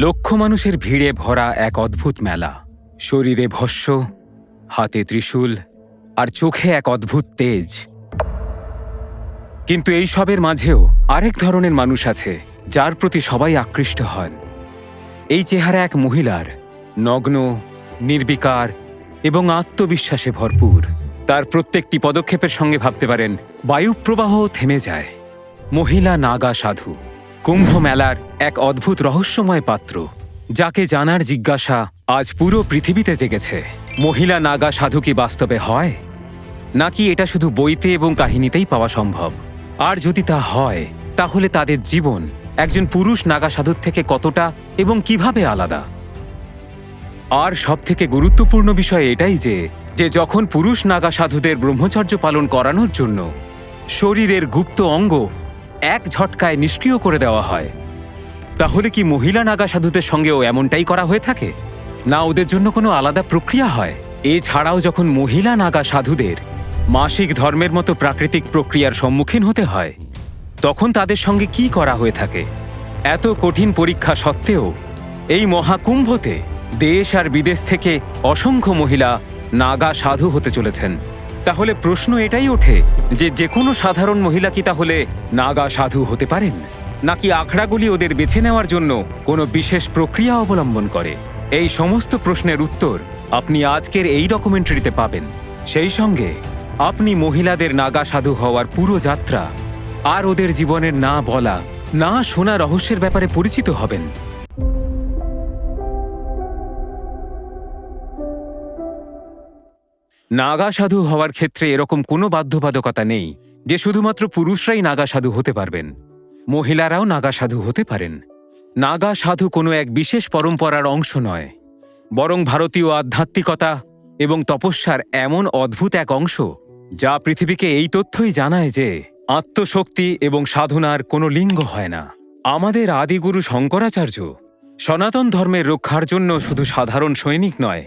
লক্ষ মানুষের ভিড়ে ভরা এক অদ্ভুত মেলা। শরীরে ভস্য, হাতে ত্রিশূল, আর চোখে এক অদ্ভুত তেজ। কিন্তু এই সবের মাঝেও আরেক ধরনের মানুষ আছে, যার প্রতি সবাই আকৃষ্ট হন। এই চেহারা এক মহিলার, নগ্ন, নির্বিকার এবং আত্মবিশ্বাসে ভরপুর। তার প্রত্যেকটি পদক্ষেপের সঙ্গে ভাবতে পারেন, বায়ুপ্রবাহ থেমে যায়। মহিলা নাগা সাধু। কুম্ভ মেলার এক অদ্ভুত রহস্যময় পাত্র, যাকে জানার জিজ্ঞাসা আজ পুরো পৃথিবীতে জেগেছে। মহিলা নাগা সাধু কি বাস্তবে হয়? নাকি এটা শুধু বইতে এবং কাহিনীতেই পাওয়া সম্ভব? আর যদি তা হয়, তাহলে তাদের জীবন একজন পুরুষ নাগা সাধুর থেকে কতটা এবং কীভাবে আলাদা? আর সবথেকে গুরুত্বপূর্ণ বিষয় এটাই যে যে যখন পুরুষ নাগা সাধুদের ব্রহ্মচর্য পালন করানোর জন্য শরীরের গুপ্ত অঙ্গ এক ঝটকায় নিষ্ক্রিয় করে দেওয়া হয়। তাহলে কি মহিলা নাগা সাধুদের সঙ্গেও এমনটাই করা হয়ে থাকে? না ওদের জন্য কোনো আলাদা প্রক্রিয়া হয়? এছাড়াও যখন মহিলা নাগা সাধুদের মাসিক ধর্মের মতো প্রাকৃতিক প্রক্রিয়ার সম্মুখীন হতে হয়, তখন তাদের সঙ্গে কি করা হয়ে থাকে? এত কঠিন পরীক্ষা সত্ত্বেও এই মহাকুম্ভতে দেশ আর বিদেশ থেকে অসংখ্য মহিলা নাগা সাধু হতে চলেছেন। তাহলে প্রশ্ন এটাই ওঠে যে যে কোনো সাধারণ মহিলা কি তাহলে নাগা সাধু হতে পারেন? নাকি আখড়াগুলি ওদের বেছে নেওয়ার জন্য কোনো বিশেষ প্রক্রিয়া অবলম্বন করে? এই সমস্ত প্রশ্নের উত্তর আপনি আজকের এই ডকুমেন্টারিতে পাবেন। সেই সঙ্গে আপনি মহিলাদের নাগা সাধু হওয়ার পুরো যাত্রা আর ওদের জীবনের না বলা, না শোনা রহস্যের ব্যাপারে পরিচিত হবেন। নাগা সাধু হওয়ার ক্ষেত্রে এরকম কোনো বাধ্যবাধকতা নেই যে শুধুমাত্র পুরুষরাই নাগা সাধু হতে পারবেন। মহিলারাও নাগা সাধু হতে পারেন। নাগা সাধু কোনো এক বিশেষ পরম্পরার অংশ নয়। বরং ভারতীয় আধ্যাত্মিকতা এবং তপস্যার এমন অদ্ভুত এক অংশ যা পৃথিবীকে এই তথ্যই জানায় যে আত্মশক্তি এবং সাধনার কোনো লিঙ্গ হয় না। আমাদের আদিগুরু শঙ্করাচার্য সনাতন ধর্মের রক্ষার জন্য শুধু সাধারণ সৈনিক নয়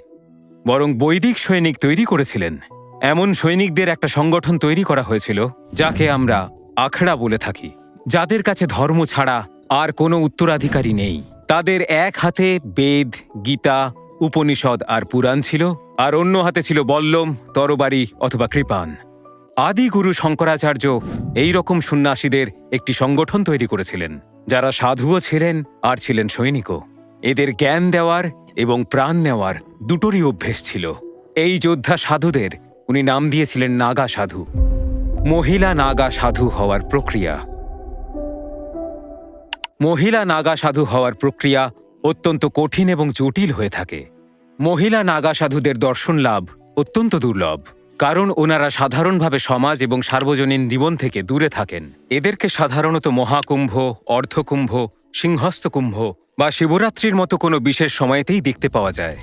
বরং বৈদিক সৈনিক তৈরি করেছিলেন। এমন সৈনিকদের একটা সংগঠন তৈরি করা হয়েছিল, যাকে আমরা আখড়া বলে থাকি। যাদের কাছে ধর্ম ছাড়া আর কোনো উত্তরাধিকারী নেই। তাদের এক হাতে বেদ, গীতা, উপনিষদ আর পুরাণ ছিল, আর অন্য হাতে ছিল বল্লম, তরবারি অথবা কৃপান আদি গুরু শঙ্করাচার্য এই রকম সন্ন্যাসীদের একটি সংগঠন তৈরি করেছিলেন, যারা সাধুও ছিলেন আর ছিলেন সৈনিকও। এদের জ্ঞান দেওয়ার এবং প্রাণ নেওয়ার দুটোরই অভ্যেস ছিল। এই যোদ্ধা সাধুদের উনি নাম দিয়েছিলেন নাগা সাধু। মহিলা নাগা সাধু হওয়ার প্রক্রিয়া। মহিলা নাগা সাধু হওয়ার প্রক্রিয়া অত্যন্ত কঠিন এবং জটিল হয়ে থাকে। মহিলা নাগা সাধুদের দর্শন লাভ অত্যন্ত দুর্লভ, কারণ ওনারা সাধারণভাবে সমাজ এবং সার্বজনীন জীবন থেকে দূরে থাকেন। এদেরকে সাধারণত মহাকুম্ভ, অর্ধকুম্ভ সিংহস্ত কুম্ভ বা শিবরাত্রির মতো কোনো বিশেষ সময়েতেই দেখতে পাওয়া যায়।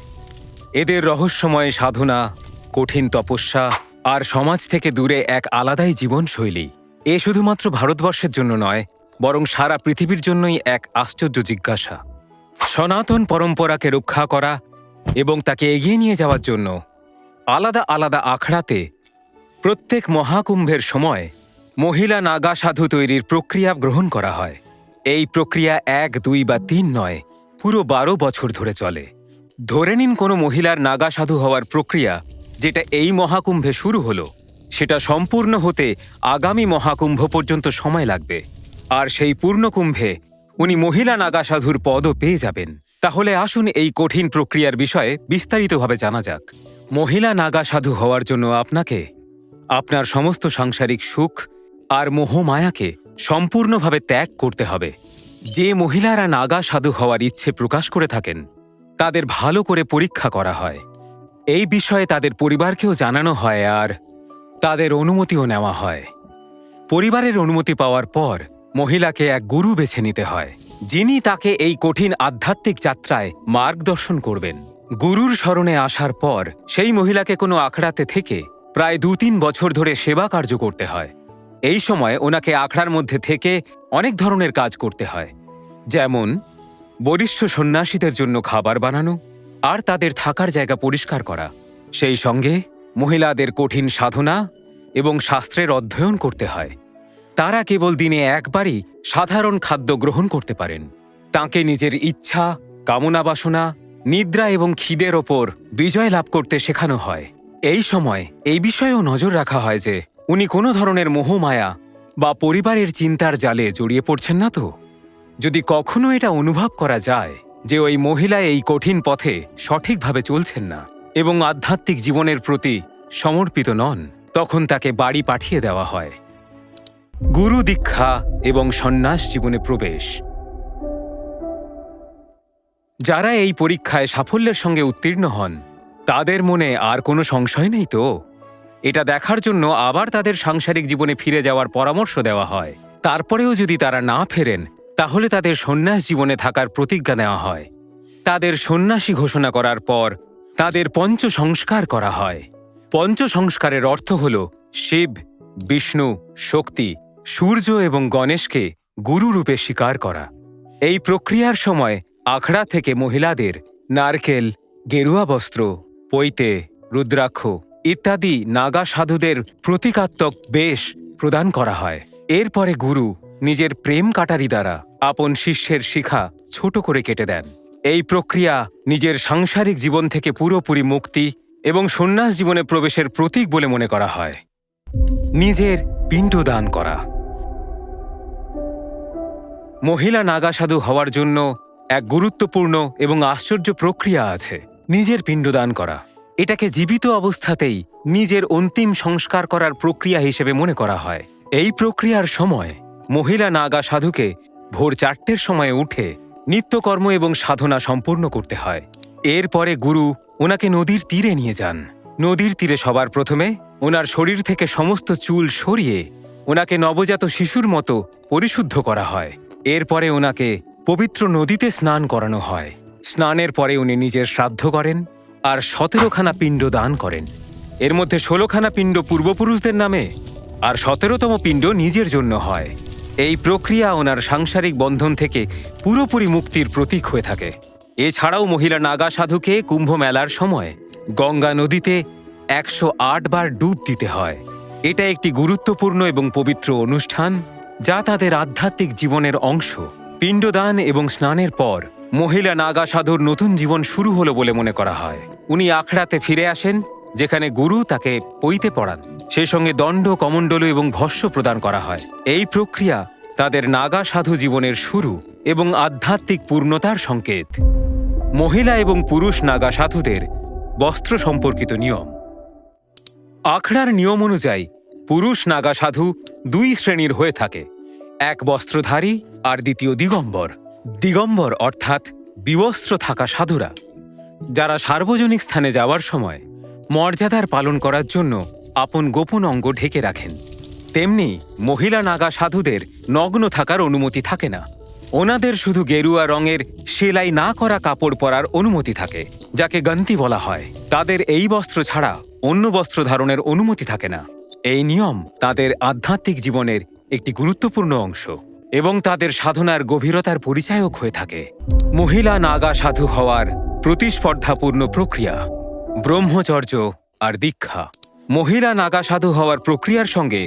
এদের রহস্যময় সাধনা, কঠিন তপস্যা আর সমাজ থেকে দূরে এক আলাদাই জীবনশৈলী। এ শুধুমাত্র ভারতবর্ষের জন্য নয়, বরং সারা পৃথিবীর জন্যই এক আশ্চর্য জিজ্ঞাসা। সনাতন পরম্পরাকে রক্ষা করা এবং তাকে এগিয়ে নিয়ে যাওয়ার জন্য আলাদা আলাদা আখড়াতে প্রত্যেক মহাকুম্ভের সময় মহিলা নাগা সাধু তৈরির প্রক্রিয়া গ্রহণ করা হয়। এই প্রক্রিয়া এক, দুই বা তিন নয়, পুরো বারো বছর ধরে চলে। ধরে নিন কোনো মহিলার নাগা সাধু হওয়ার প্রক্রিয়া, যেটা এই মহাকুম্ভে শুরু হলো, সেটা সম্পূর্ণ হতে আগামী মহাকুম্ভ পর্যন্ত সময় লাগবে। আর সেই পূর্ণকুম্ভে উনি মহিলা নাগা সাধুর পদও পেয়ে যাবেন। তাহলে আসুন এই কঠিন প্রক্রিয়ার বিষয়ে বিস্তারিতভাবে জানা যাক। মহিলা নাগা সাধু হওয়ার জন্য আপনাকে, আপনার সমস্ত সাংসারিক সুখ আর মোহমায়াকে সম্পূর্ণভাবে ত্যাগ করতে হবে। যে মহিলারা নাগা সাধু হওয়ার ইচ্ছে প্রকাশ করে থাকেন, তাদের ভালো করে পরীক্ষা করা হয়। এই বিষয়ে তাদের পরিবারকেও জানানো হয় আর তাদের অনুমতিও নেওয়া হয়। পরিবারের অনুমতি পাওয়ার পর মহিলাকে এক গুরু বেছে নিতে হয়, যিনি তাকে এই কঠিন আধ্যাত্মিক যাত্রায় মার্গদর্শন করবেন। গুরুর স্মরণে আসার পর সেই মহিলাকে কোনো আখড়াতে থেকে প্রায় দু তিন বছর ধরে সেবা কার্য করতে হয়। এই সময় ওনাকে আখড়ার মধ্যে থেকে অনেক ধরনের কাজ করতে হয়। যেমন, বরিষ্ঠ সন্ন্যাসীদের জন্য খাবার বানানো আর তাদের থাকার জায়গা পরিষ্কার করা। সেই সঙ্গে মহিলাদের কঠিন সাধনা এবং শাস্ত্রের অধ্যয়ন করতে হয়। তারা কেবল দিনে একবারই সাধারণ খাদ্য গ্রহণ করতে পারেন। তাকে নিজের ইচ্ছা, কামনা বাসনা, নিদ্রা এবং খিদের ওপর বিজয় লাভ করতে শেখানো হয়। এই সময় এই বিষয়েও নজর রাখা হয় যে উনি কোনো ধরনের মোহমায়া বা পরিবারের চিন্তার জালে জড়িয়ে পড়ছেন না তো? যদি কখনো এটা অনুভব করা যায় যে ওই মহিলা এই কঠিন পথে সঠিকভাবে চলছেন না এবং আধ্যাত্মিক জীবনের প্রতি সমর্পিত নন, তখন তাকে বাড়ি পাঠিয়ে দেওয়া হয়। গুরু দীক্ষা এবং সন্ন্যাস জীবনে প্রবেশ। যারা এই পরীক্ষায় সাফল্যের সঙ্গে উত্তীর্ণ হন, তাদের মনে আর কোনো সংশয় নেই তো? এটা দেখার জন্য আবার তাদের সাংসারিক জীবনে ফিরে যাওয়ার পরামর্শ দেওয়া হয়। তারপরেও যদি তারা না ফেরেন, তাহলে তাদের সন্ন্যাস জীবনে থাকার প্রতিজ্ঞা নেওয়া হয়। তাদের সন্ন্যাসী ঘোষণা করার পর তাদের পঞ্চ সংস্কার করা হয়। পঞ্চ সংস্কারের অর্থ হল শিব, বিষ্ণু, শক্তি, সূর্য এবং গণেশকে গুরুরূপে স্বীকার করা। এই প্রক্রিয়ার সময় আখড়া থেকে মহিলাদের নারকেল, গেরুয়া বস্ত্র, পৈতে, রুদ্রাক্ষ ইত্যাদি নাগা সাধুদের প্রতীকাত্মক বেশ প্রদান করা হয়। এরপরে গুরু নিজের প্রেম কাটারি দ্বারা আপন শিষ্যের শিখা ছোট করে কেটে দেন। এই প্রক্রিয়া নিজের সাংসারিক জীবন থেকে পুরোপুরি মুক্তি এবং সন্ন্যাস জীবনে প্রবেশের প্রতীক বলে মনে করা হয়। নিজের পিণ্ডদান করা। মহিলা নাগা সাধু হওয়ার জন্য এক গুরুত্বপূর্ণ এবং আশ্চর্য প্রক্রিয়া আছে। নিজের পিণ্ডদান করা। এটাকে জীবিত অবস্থাতেই নিজের অন্তিম সংস্কার করার প্রক্রিয়া হিসেবে মনে করা হয়। এই প্রক্রিয়ার সময় মহিলা নাগা সাধুকে ভোর চারটের সময় উঠে নিত্যকর্ম এবং সাধনা সম্পূর্ণ করতে হয়। এরপরে গুরু ওনাকে নদীর তীরে নিয়ে যান। নদীর তীরে সবার প্রথমে ওনার শরীর থেকে সমস্ত চুল সরিয়ে ওনাকে নবজাত শিশুর মতো পরিশুদ্ধ করা হয়। এরপরে ওনাকে পবিত্র নদীতে স্নান করানো হয়। স্নানের পরে উনি নিজের শ্রাদ্ধ করেন। আর সতেরোখানা পিণ্ড দান করেন। এর মধ্যে ষোলোখানা পিণ্ড পূর্বপুরুষদের নামে, আর সতেরোতম পিণ্ড নিজের জন্য হয়। এই প্রক্রিয়া ওনার সাংসারিক বন্ধন থেকে পুরোপুরি মুক্তির প্রতীক হয়ে থাকে। এছাড়াও মহিলা নাগা সাধুকে কুম্ভ মেলার সময় গঙ্গা নদীতে একশো আট বার ডুব দিতে হয়। এটা একটি গুরুত্বপূর্ণ এবং পবিত্র অনুষ্ঠান, যা তাদের আধ্যাত্মিক জীবনের অংশ। পিণ্ডদান এবং স্নানের পর মহিলা নাগা সাধুর নতুন জীবন শুরু হলো বলে মনে করা হয়। উনি আখড়াতে ফিরে আসেন, যেখানে গুরু তাকে পইতে পড়ান। সেই সঙ্গে দণ্ড, কমণ্ডলু এবং ভস্য প্রদান করা হয়। এই প্রক্রিয়া তাদের নাগা সাধু জীবনের শুরু এবং আধ্যাত্মিক পূর্ণতার সংকেত। মহিলা এবং পুরুষ নাগা সাধুদের বস্ত্র সম্পর্কিত নিয়ম। আখড়ার নিয়ম অনুযায়ী পুরুষ নাগা সাধু দুই শ্রেণির হয়ে থাকে। এক বস্ত্রধারী আর দ্বিতীয় দিগম্বর। দিগম্বর অর্থাৎ বিবস্ত্র থাকা সাধুরা, যারা সার্বজনিক স্থানে যাওয়ার সময় মর্যাদার পালন করার জন্য আপন গোপন অঙ্গ ঢেকে রাখেন, তেমনি মহিলা নাগা সাধুদের নগ্ন থাকার অনুমতি থাকে না। ওনাদের শুধু গেরুয়া রঙের সেলাই না করা কাপড় পরার অনুমতি থাকে, যাকে গন্তি বলা হয়। তাদের এই বস্ত্র ছাড়া অন্য বস্ত্র ধারণের অনুমতি থাকে না। এই নিয়ম তাদের আধ্যাত্মিক জীবনের একটি গুরুত্বপূর্ণ অংশ। এবং তাদের সাধনার গভীরতার পরিচায়ক হয়ে থাকে। মহিলা নাগা সাধু হওয়ার প্রতিস্পর্ধাপূর্ণ প্রক্রিয়া, ব্রহ্মচর্য আর দীক্ষা। মহিলা নাগা সাধু হওয়ার প্রক্রিয়ার সঙ্গে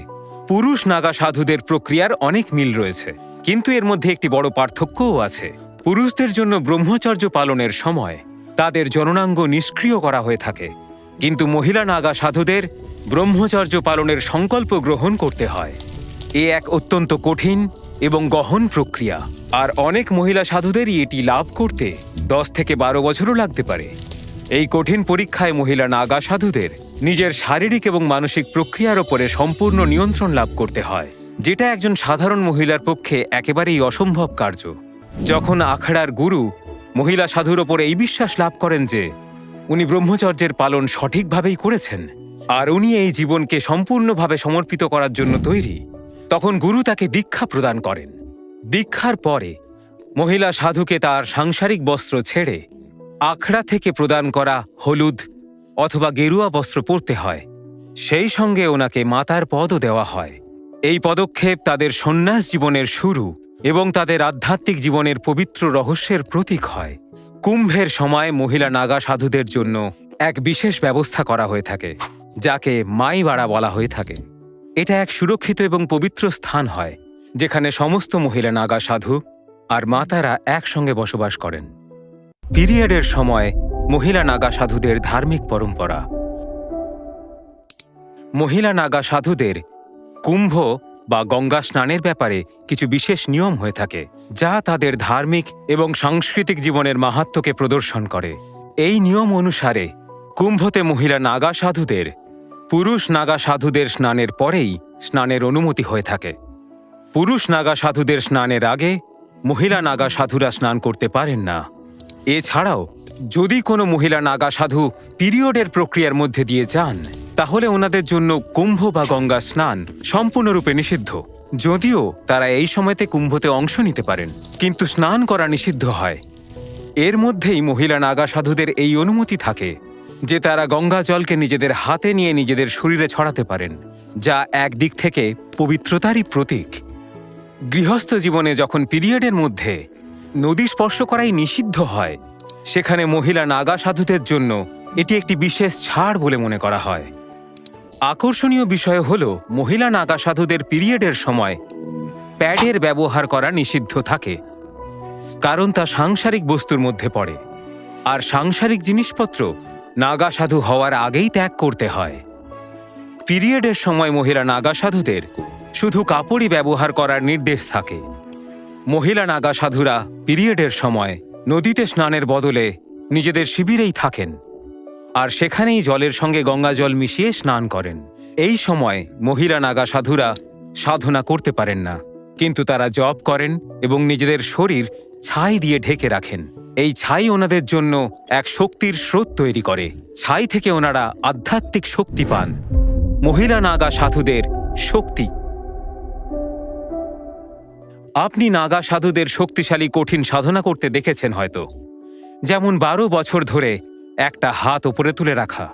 পুরুষ নাগা সাধুদের প্রক্রিয়ার অনেক মিল রয়েছে, কিন্তু এর মধ্যে একটি বড় পার্থক্যও আছে। পুরুষদের জন্য ব্রহ্মচর্য পালনের সময় তাদের জননাঙ্গ নিষ্ক্রিয় করা হয়ে থাকে, কিন্তু মহিলা নাগা সাধুদের ব্রহ্মচর্য পালনের সংকল্প গ্রহণ করতে হয়। এ এক অত্যন্ত কঠিন এবং গহন প্রক্রিয়া। আর অনেক মহিলা সাধুদেরই এটি লাভ করতে দশ থেকে বারো বছরও লাগতে পারে। এই কঠিন পরীক্ষায় মহিলা নাগা সাধুদের নিজের শারীরিক এবং মানসিক প্রক্রিয়ার ওপরে সম্পূর্ণ নিয়ন্ত্রণ লাভ করতে হয়, যেটা একজন সাধারণ মহিলার পক্ষে একেবারেই অসম্ভব কার্য। যখন আখড়ার গুরু মহিলা সাধুর ওপর এই বিশ্বাস লাভ করেন যে, উনি ব্রহ্মচর্যের পালন সঠিকভাবেই করেছেন, আর উনি এই জীবনকে সম্পূর্ণভাবে সমর্পিত করার জন্য তৈরি তখন গুরু তাকে দীক্ষা প্রদান করেন। দীক্ষার পরে মহিলা সাধুকে তার সাংসারিক বস্ত্র ছেড়ে আখড়া থেকে প্রদান করা হলুদ অথবা গেরুয়া বস্ত্র পরতে হয়। সেই সঙ্গে ওনাকে মাতার পদও দেওয়া হয়। এই পদক্ষেপ তাদের সন্ন্যাস জীবনের শুরু এবং তাদের আধ্যাত্মিক জীবনের পবিত্র রহস্যের প্রতীক হয়। কুম্ভের সময় মহিলা নাগা সাধুদের জন্য এক বিশেষ ব্যবস্থা করা হয়ে থাকে, যাকে মাইবাড়া বলা হয়ে থাকে। এটা এক সুরক্ষিত এবং পবিত্র স্থান হয়, যেখানে সমস্ত মহিলা নাগা সাধু আর মাতারা একসঙ্গে বসবাস করেন। পিরিয়ডের সময় মহিলা নাগা সাধুদের ধার্মিক পরম্পরা। মহিলা নাগা সাধুদের কুম্ভ বা গঙ্গা স্নানের ব্যাপারে কিছু বিশেষ নিয়ম হয়ে থাকে, যা তাদের ধার্মিক এবং সাংস্কৃতিক জীবনের মাহাত্ম্যকে প্রদর্শন করে। এই নিয়ম অনুসারে কুম্ভতে মহিলা নাগা সাধুদের পুরুষ নাগা সাধুদের স্নানের পরেই স্নানের অনুমতি হয়ে থাকে। পুরুষ নাগা সাধুদের স্নানের আগে মহিলা নাগা সাধুরা স্নান করতে পারেন না। এছাড়াও, যদি কোনো মহিলা নাগা সাধু পিরিয়ডের প্রক্রিয়ার মধ্যে দিয়ে যান, তাহলে ওনাদের জন্য কুম্ভ বা গঙ্গা স্নান সম্পূর্ণরূপে নিষিদ্ধ। যদিও তারা এই সময়তে কুম্ভতে অংশ নিতে পারেন, কিন্তু স্নান করা নিষিদ্ধ হয়। এর মধ্যেই মহিলা নাগা সাধুদের এই অনুমতি থাকে যে তারা গঙ্গা জলকে নিজেদের হাতে নিয়ে নিজেদের শরীরে ছড়াতে পারেন, যা একদিক থেকে পবিত্রতারই প্রতীক। গৃহস্থ জীবনে যখন পিরিয়ডের মধ্যে নদী স্পর্শ করাই নিষিদ্ধ হয়, সেখানে মহিলা নাগা সাধুদের জন্য এটি একটি বিশেষ ছাড় বলে মনে করা হয়। আকর্ষণীয় বিষয় হল, মহিলা নাগা সাধুদের পিরিয়ডের সময় প্যাডের ব্যবহার করা নিষিদ্ধ থাকে, কারণ তা সাংসারিক বস্তুর মধ্যে পড়ে। আর সাংসারিক জিনিসপত্র নাগা সাধু হওয়ার আগেই ত্যাগ করতে হয়। পিরিয়ডের সময় মহিলা নাগা সাধুদের শুধু কাপড়ই ব্যবহার করার নির্দেশ থাকে। মহিলা নাগা সাধুরা পিরিয়ডের সময় নদীতে স্নানের বদলে নিজেদের শিবিরেই থাকেন আর সেখানেই জলের সঙ্গে গঙ্গা জল মিশিয়ে স্নান করেন। এই সময় মহিলা নাগা সাধুরা সাধনা করতে পারেন না, কিন্তু তারা জপ করেন এবং নিজেদের শরীর ছাই দিয়ে ঢেকে রাখেন। এই ছাই ওনাদের জন্য এক শক্তির স্রোত তৈরি করে। ছাই থেকে ওনারা আধ্যাত্মিক শক্তি পান। মহিলা নাগা সাধুদের শক্তি। আপনি নাগা সাধুদের শক্তিশালী কঠিন সাধনা করতে দেখেছেন হয়তো। যেমন বারো বছর ধরে একটা হাত ওপরে তুলে রাখা।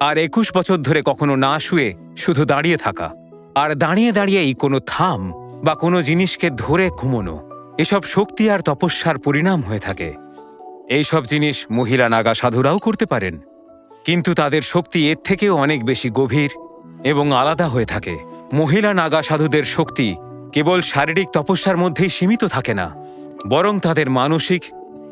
আর একুশ বছর ধরে কখনো না শুয়ে শুধু দাঁড়িয়ে থাকা। আর দাঁড়িয়ে দাঁড়িয়েই কোনো থাম বা কোনো জিনিসকে ধরে ঘুমোনো। এসব শক্তি আর তপস্যার পরিণাম হয়ে থাকে। এইসব জিনিস মহিলা নাগা সাধুরাও করতে পারেন। কিন্তু তাদের শক্তি এর থেকেও অনেক বেশি গভীর এবং আলাদা হয়ে থাকে। মহিলা নাগা সাধুদের শক্তি কেবল শারীরিক তপস্যার মধ্যেই সীমিত থাকে না, বরং তাদের মানসিক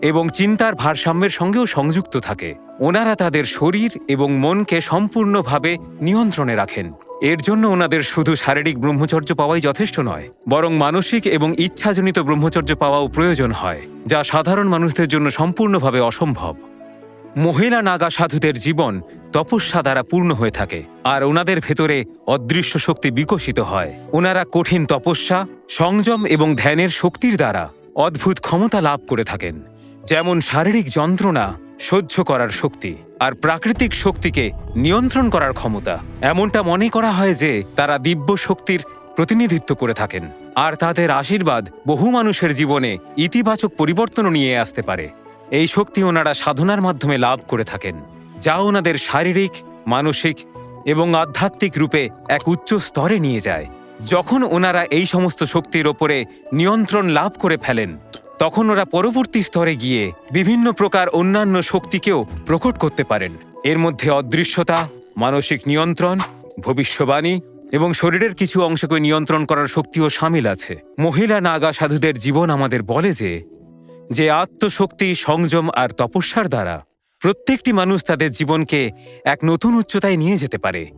এবং চিন্তার ভারসাম্যের সঙ্গেও সংযুক্ত থাকে। ওনারা তাদের শরীর এবং মনকে সম্পূর্ণভাবে নিয়ন্ত্রণে রাখেন। এর জন্য ওনাদের শুধু শারীরিক ব্রহ্মচর্য পাওয়াই যথেষ্ট নয়, বরং মানসিক এবং ইচ্ছাজনিত ব্রহ্মচর্য পাওয়াও প্রয়োজন হয়, যা সাধারণ মানুষদের জন্য সম্পূর্ণভাবে অসম্ভব। মহিলা নাগা সাধুদের জীবন তপস্যা দ্বারা পূর্ণ হয়ে থাকে, আর ওনাদের ভেতরে অদৃশ্য শক্তি বিকশিত হয়। ওনারা কঠিন তপস্যা, সংযম এবং ধ্যানের শক্তির দ্বারা অদ্ভুত ক্ষমতা লাভ করে থাকেন, যেমন শারীরিক যন্ত্রণা সহ্য করার শক্তি আর প্রাকৃতিক শক্তিকে নিয়ন্ত্রণ করার ক্ষমতা। এমনটা মনে করা হয় যে তারা দিব্য শক্তির প্রতিনিধিত্ব করে থাকেন আর তাদের আশীর্বাদ বহু মানুষের জীবনে ইতিবাচক পরিবর্তনও নিয়ে আসতে পারে। এই শক্তি ওনারা সাধনার মাধ্যমে লাভ করে থাকেন, যা ওনাদের শারীরিক, মানসিক এবং আধ্যাত্মিক রূপে এক উচ্চ স্তরে নিয়ে যায়। যখন ওনারা এই সমস্ত শক্তির ওপরে নিয়ন্ত্রণ লাভ করে ফেলেন তখন ওরা পরবর্তী স্তরে গিয়ে বিভিন্ন প্রকার অন্যান্য শক্তিকেও প্রকট করতে পারেন। এর মধ্যে অদৃশ্যতা, মানসিক নিয়ন্ত্রণ, ভবিষ্যবাণী এবং শরীরের কিছু অংশকে নিয়ন্ত্রণ করার শক্তিও সামিল আছে। মহিলা নাগা সাধুদের জীবন আমাদের বলে যে যে আত্মশক্তি সংযম আর তপস্যার দ্বারা প্রত্যেকটি মানুষ তাদের জীবনকে এক নতুন উচ্চতায় নিয়ে যেতে পারে।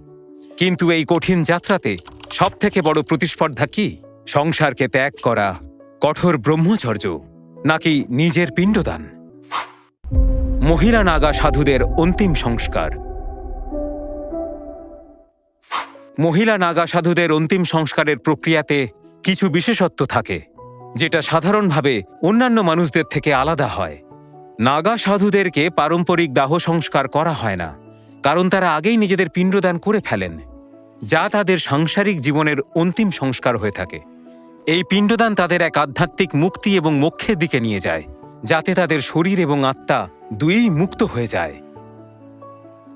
কিন্তু এই কঠিন যাত্রাতে সবথেকে বড় প্রতিস্পর্ধা কি? সংসারকে ত্যাগ করা কঠোর ব্রহ্মচর্য। নাকি নিজের পিণ্ডদান? মহিলা নাগা সাধুদের অন্তিম সংস্কার। মহিলা নাগা সাধুদের অন্তিম সংস্কারের প্রক্রিয়াতে কিছু বিশেষত্ব থাকে, যেটা সাধারণভাবে অন্যান্য মানুষদের থেকে আলাদা হয়। নাগা সাধুদেরকে পারম্পরিক দাহ সংস্কার করা হয় না, কারণ তারা আগেই নিজেদের পিণ্ডদান করে ফেলেন, যা তাদের সাংসারিক জীবনের অন্তিম সংস্কার হয়ে থাকে। এই পিণ্ডদান তাদের এক আধ্যাত্মিক মুক্তি এবং মোক্ষের দিকে নিয়ে যায়, যাতে তাদের শরীর এবং আত্মা দুইই মুক্ত হয়ে যায়।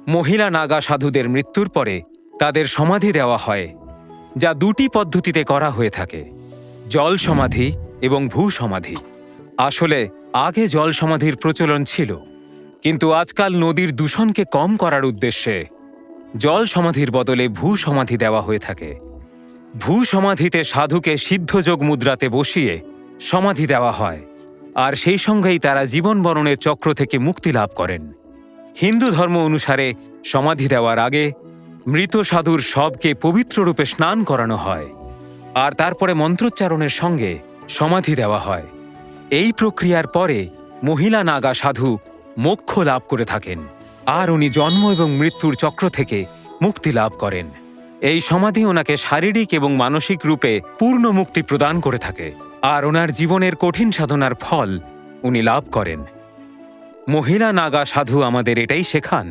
মহিলা নাগা সাধুদের মৃত্যুর পরে তাদের সমাধি দেওয়া হয়, যা দুটি পদ্ধতিতে করা হয়ে থাকে, জল সমাধি এবং ভূ সমাধি। আসলে আগে জল সমাধির প্রচলন ছিল, কিন্তু আজকাল নদীর দূষণকে কম করার উদ্দেশ্যে জল সমাধির বদলে ভূ সমাধি দেওয়া হয়ে থাকে। ভূ সমাধিতে সাধুকে সিদ্ধযোগ মুদ্রাতে বসিয়ে সমাধি দেওয়া হয়, আর সেই সঙ্গেই তারা জীবন বরণের চক্র থেকে মুক্তি লাভ করেন। হিন্দু ধর্ম অনুসারে সমাধি দেওয়ার আগে মৃত সাধুর সবকে পবিত্র রূপে স্নান করানো হয়, আর তারপরে মন্ত্রোচ্চারণের সঙ্গে সমাধি দেওয়া হয়। এই প্রক্রিয়ার পরে মহিলা নাগা সাধু মোক্ষ লাভ করে থাকেন, আর উনি জন্ম এবং মৃত্যুর চক্র থেকে মুক্তি লাভ করেন। এই সমাধি ওনাকে শারীরিক এবং মানসিক রূপে পূর্ণ মুক্তি প্রদান করে থাকে, আর ওনার জীবনের কঠিন সাধনার ফল উনি লাভ করেন। মহিলা নাগা সাধু আমাদের এটাই শেখান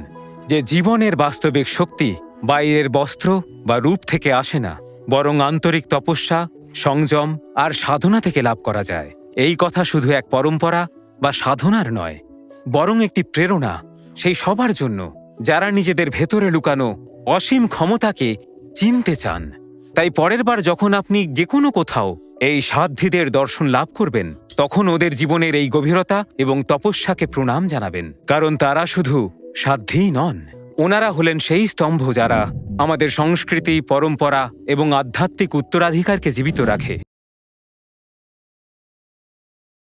যে জীবনের বাস্তবিক শক্তি বাইরের বস্ত্র বা রূপ থেকে আসে না, বরং আন্তরিক তপস্যা, সংযম আর সাধনা থেকে লাভ করা যায়। এই কথা শুধু এক পরম্পরা বা সাধনার নয়, বরং একটি প্রেরণা সেই সবার জন্য, যারা নিজেদের ভেতরে লুকানো অসীম ক্ষমতাকে চিনতে চান, তাই পরের বার যখন আপনি যে কোনো কোথাও এই সাধ্যীদের দর্শন লাভ করবেন, তখন ওদের জীবনের এই গভীরতা এবং তপস্যাকে প্রণাম জানাবেন। কারণ তারা শুধু সাধ্যেই নন, ওনারা হলেন সেই স্তম্ভ যারা আমাদের সংস্কৃতি, পরম্পরা এবং আধ্যাত্মিক উত্তরাধিকারকে জীবিত রাখে।